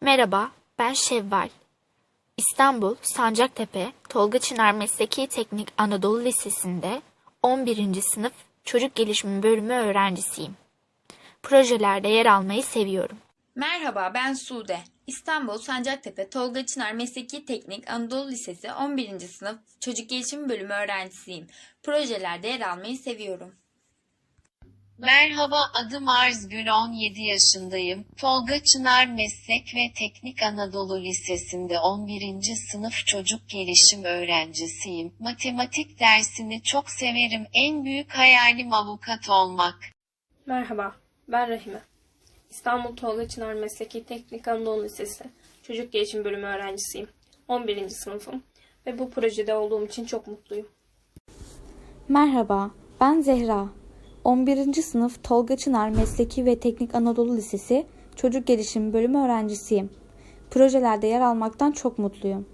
Merhaba, ben Şevval. İstanbul, Sancaktepe, Tolga Çınar Mesleki Teknik Anadolu Lisesi'nde 11. sınıf Çocuk Gelişimi Bölümü öğrencisiyim. Projelerde yer almayı seviyorum. Merhaba ben Sude. İstanbul Sancaktepe Tolga Çınar Mesleki Teknik Anadolu Lisesi 11. sınıf Çocuk Gelişimi Bölümü öğrencisiyim. Projelerde yer almayı seviyorum. Merhaba adım Arzgül 17 yaşındayım. Tolga Çınar Meslek ve Teknik Anadolu Lisesi'nde 11. sınıf çocuk gelişim öğrencisiyim. Matematik dersini çok severim. En büyük hayalim avukat olmak. Merhaba, ben Rahime. İstanbul Tolga Çınar Mesleki Teknik Anadolu Lisesi Çocuk Gelişim Bölümü öğrencisiyim. 11. sınıfım ve bu projede olduğum için çok mutluyum. Merhaba, ben Zehra. 11. sınıf Tolga Çınar Mesleki ve Teknik Anadolu Lisesi Çocuk Gelişimi Bölümü öğrencisiyim. Projelerde yer almaktan çok mutluyum.